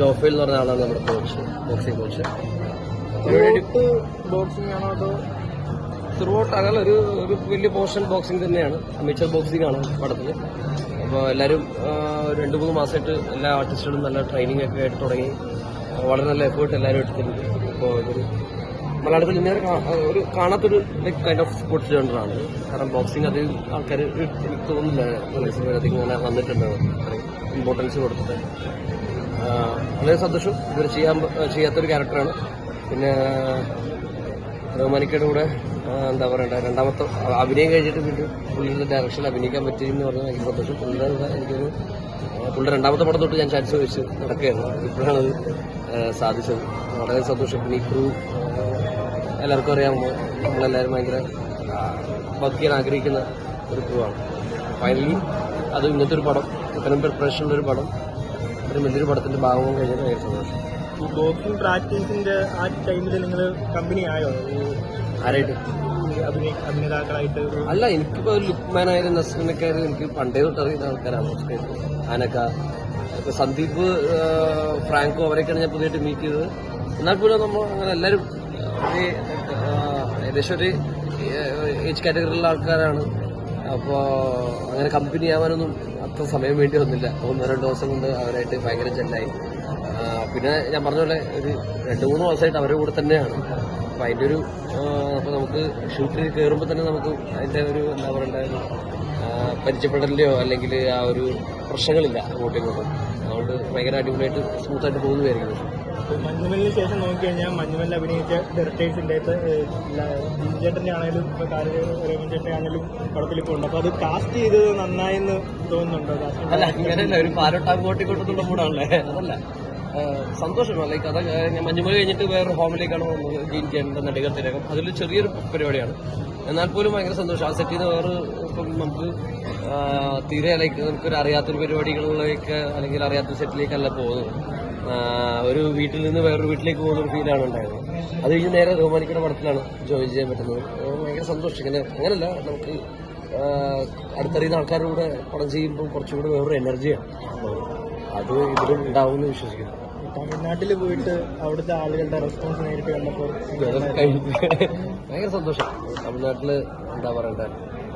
ജോഫേൽ എന്ന് പറഞ്ഞ ആളാണ് നമ്മുടെ കോച്ച് ബോക്സിംഗ് കോച്ച് ബോക്സിംഗ് ആണോ അതോ ത്രൂ ഔട്ട് അങ്ങനെ ഒരു ഒരു വലിയ പോർഷൻ ബോക്സിംഗ് തന്നെയാണ്. അമേച്ചർ ബോക്സിംഗ് ആണ് പടത്തിൽ അപ്പോൾ എല്ലാവരും രണ്ട് മൂന്ന് മാസമായിട്ട് എല്ലാ ആർട്ടിസ്റ്റുകളും നല്ല ട്രെയിനിങ് ഒക്കെ ആയിട്ട് തുടങ്ങി. വളരെ നല്ല എഫേർട്ട് എല്ലാവരും എടുത്തിട്ടുണ്ട്. അപ്പോൾ ഇതൊരു മലയാളത്തിൽ ഇന്നേ ഒരു കാണാത്തൊരു ലൈക്ക് കൈൻഡ് ഓഫ് സ്പോർട്സ് ജോണ്ടറാണ് കാരണം ബോക്സിംഗ് അധികം ആൾക്കാർ തോന്നുന്നില്ല. അധികം ഇങ്ങനെ വന്നിട്ടുണ്ട് ഇമ്പോർട്ടൻസ് കൊടുത്തിട്ട്. വളരെ സന്തോഷം. ഇവർ ചെയ്യാൻ ചെയ്യാത്തൊരു ക്യാരക്ടറാണ്. പിന്നെ റഹ്മാനിക്കയുടെ കൂടെ എന്താ പറയണ്ട രണ്ടാമത്തെ അഭിനയം കഴിഞ്ഞിട്ട് വീണ്ടും പുള്ളിയുടെ ഡയറക്ഷനിൽ അഭിനയിക്കാൻ പറ്റി എന്ന് പറഞ്ഞാൽ എനിക്ക് സന്തോഷം. പുള്ളിയുടെ എനിക്കൊരു പുള്ളിയുടെ രണ്ടാമത്തെ പടം തൊട്ട് ഞാൻ ചാൻസ് വെച്ച് നടക്കുകയായിരുന്നു ഇപ്പോഴാണ് അത് സാധിച്ചത്. വളരെ സന്തോഷം. പിന്നെ ഈ ക്രൂ എല്ലാവർക്കും അറിയാമോ നമ്മളെല്ലാവരും ഭയങ്കര ഭക്തിയാൻ ആഗ്രഹിക്കുന്ന ഒരു ക്രൂ ആണ്. ഫൈനലി അത് ഇങ്ങനത്തെ ഒരു പടം ഇത്തരം പ്രിപ്പറേഷനുള്ള ഒരു പടം. ഒരു വലിയൊരു പടത്തിന്റെ ഭാഗവും കഴിഞ്ഞാൽ ഭയങ്കര സന്തോഷം. ഈ ബോക്സിംഗ് പ്രാക്ടീസിന്റെ ആ ടൈമിൽ നിങ്ങൾ കമ്പനി ആയോ? ആരായിട്ട്? അഭിനേതാക്കളായിട്ട് അല്ല എനിക്കിപ്പോ ലുക്മാൻ ആയാലും നസ്രിനൊക്കെ ആയാലും എനിക്ക് പണ്ടേ തൊട്ട് അറിയുന്ന ആൾക്കാരാണ് ആനക്ക ഇപ്പൊ സന്ദീപ് ഫ്രാങ്കോ അവരൊക്കെയാണ് ഞാൻ പുതിയതായിട്ട് മീറ്റ് ചെയ്തത്. എന്നാൽ പോലും നമ്മൾ അങ്ങനെ എല്ലാവരും ഏകദേശം ഒരു ഏജ് കാറ്റഗറിയിലുള്ള ആൾക്കാരാണ്. അപ്പോൾ അങ്ങനെ കമ്പനി ആവാനൊന്നും അത്ര സമയം വേണ്ടി വന്നില്ല. ഒന്നോ രണ്ട് ദിവസം കൊണ്ട് അവരായിട്ട് ഭയങ്കര ചെല്ലായി പിന്നെ ഞാൻ പറഞ്ഞ പോലെ ഒരു രണ്ട് മൂന്ന് ദിവസമായിട്ട് അവരുടെ കൂടെ തന്നെയാണ്. അപ്പം അതിന്റെ ഒരു അപ്പോൾ നമുക്ക് ഷൂട്ടിൽ കയറുമ്പോൾ തന്നെ നമുക്ക് അതിന്റെ ഒരു എന്താ പറയണ്ട ആ, അല്ലെങ്കിൽ ആ ഒരു പ്രശ്നങ്ങളില്ല അങ്ങോട്ടും ഇങ്ങോട്ടും. അതുകൊണ്ട് ഭയങ്കര അടിപൊളിയായിട്ട് സ്മൂത്തായിട്ട് പോകുന്നതായിരിക്കും. മഞ്ഞുമലിന് ശേഷം നോക്കിക്കഴിഞ്ഞാൽ മഞ്ഞുമല്ല അഭിനയിച്ച ഡയറക്ടേഴ്സിന്റെ ചേട്ടന്റെ ആണെങ്കിലും ഇപ്പൊ രമൻ ചേട്ടന്റെ ആണെങ്കിലും പടത്തിൽ ഇപ്പോൾ ഉണ്ട്. അപ്പൊ അത് കാസ്റ്റ് ചെയ്തത് നന്നായെന്ന് തോന്നുന്നുണ്ടോ? കാസ്റ്റ് അല്ല അങ്ങനെയല്ല. ഒരു പാലോട്ടാ അതല്ല. സന്തോഷം ലൈക്ക് അത് മഞ്ഞുമല കഴിഞ്ഞിട്ട് വേറെ ഹോമിലേക്കാണ് വന്നത് ജീൻ ചെയ്യേണ്ട നടികർ തിരകം അതിൽ ചെറിയൊരു പരിപാടിയാണ്. എന്നാൽ പോലും ഭയങ്കര സന്തോഷം. ആ സെറ്റിൽ നിന്ന് വേറെ ഇപ്പം നമുക്ക് തീരെ ലൈക്ക് നമുക്കൊരു അറിയാത്തൊരു പരിപാടികളിലേക്ക് അല്ലെങ്കിൽ അറിയാത്ത സെറ്റിലേക്കല്ല പോകുന്നത്. ഒരു വീട്ടിൽ നിന്ന് വേറൊരു വീട്ടിലേക്ക് പോകുന്ന ഒരു ഫീലാണ് ഉണ്ടായത്. അത് കഴിഞ്ഞ് നേരെ ബഹുമാനിക്കുന്ന പടത്തിലാണ് ജോയിൻ ചെയ്യാൻ പറ്റുന്നത്. ഭയങ്കര സന്തോഷം ഇങ്ങനെ അങ്ങനല്ല നമുക്ക് അടുത്തറിയുന്ന ആൾക്കാരുടെ കൂടെ പടം ചെയ്യുമ്പോൾ കുറച്ചുകൂടി വേറൊരു എനർജിയാണ് അത് ഇതിലും ഉണ്ടാവുമെന്ന് വിശ്വസിക്കുന്നു. തമിഴ്നാട്ടിൽ പോയിട്ട് അവിടുത്തെ ആളുകളുടെ റെസ്പോൺസ് നേരിട്ട് കണ്ടപ്പോൾ ഭയങ്കര സന്തോഷം. തമിഴ്നാട്ടിൽ എന്താ പറയണ്ട?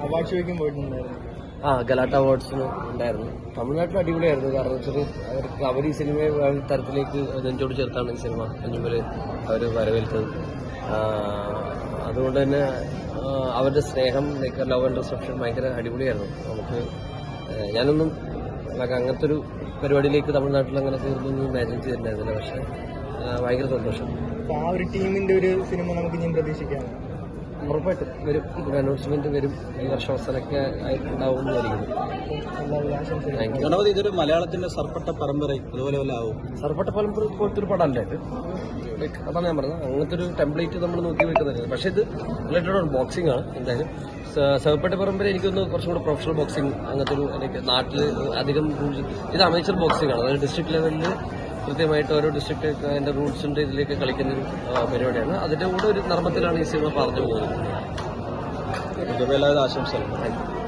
അവാർഡ് ഷോയ്ക്കും പോയിട്ടുണ്ടായിരുന്നു. ആ ഗലാട്ട അവാർഡ്സിന് ഉണ്ടായിരുന്നു. തമിഴ്നാട്ടിൽ അടിപൊളിയായിരുന്നു. കാരണം വെച്ചാൽ അവർക്ക് അവർ ഈ സിനിമയെ തരത്തിലേക്ക് നെഞ്ചോട് ചേർത്താണ് ഈ സിനിമ. കുഞ്ഞുമ്പൽ അവർ വരവേൽത്തത്. അതുകൊണ്ട് തന്നെ അവരുടെ സ്നേഹം ലൈക്ക് ലവ് ആൻഡ് റിസപ്ഷൻ ഭയങ്കര അടിപൊളിയായിരുന്നു. നമുക്ക് ഞാനൊന്നും ലൈക്ക് അങ്ങനത്തെ ഒരു പരിപാടിയിലേക്ക് തമിഴ്നാട്ടിൽ അങ്ങനെ തീർന്നൊന്നും ഇമാജിൻ ചെയ്തിട്ടുണ്ടായിരുന്നില്ല. പക്ഷെ ഭയങ്കര സന്തോഷം. ആ ഒരു ടീമിന്റെ ഒരു സിനിമ നമുക്ക് ഇനിയും പ്രതീക്ഷിക്കാം. ഉറപ്പായിട്ടും വരും. അനൗൺസ്മെന്റ് വരും. ഈ വർഷം അവസാനമൊക്കെ ആയിട്ടുണ്ടാവും ഇതൊരു മലയാളത്തിന്റെ സർപ്പട്ട പരമ്പര അതുപോലെ വല്ല ആവും. സർപ്പട്ട പരമ്പര പോലത്തെ ഒരു പടമല്ലേ ഇത് അതാണ് ഞാൻ പറഞ്ഞത്. അങ്ങനത്തെ ഒരു ടെംപ്ലേറ്റ് നമ്മൾ നോക്കി വെക്കുന്നില്ല പക്ഷേ ഇത് റിലേറ്റഡ് ആണ്. ബോക്സിംഗ് ആണ് എന്തായാലും. സർപ്പട്ട പരമ്പര എനിക്കൊന്ന് കുറച്ചും കൂടെ പ്രൊഫഷണൽ ബോക്സിംഗ് അങ്ങനത്തെ ഒരു ലൈക്ക് നാട്ടിൽ അധികം ഇത് അമേച്ചർ ബോക്സിംഗ് ആണ്. അതായത് ഡിസ്ട്രിക്ട് ലെവലിൽ കൃത്യമായിട്ട് ഓരോ ഡിസ്ട്രിക്ട് അതിന്റെ റൂൾസിന്റെ ഇതിലേക്ക് കളിക്കുന്ന ഒരു പരിപാടിയാണ്. അതിന്റെ കൂടെ ഒരു നർമ്മത്തിലാണ് ഈ സിനിമ പറഞ്ഞു പോകുന്നത്. ആശംസകൾ. Thank you.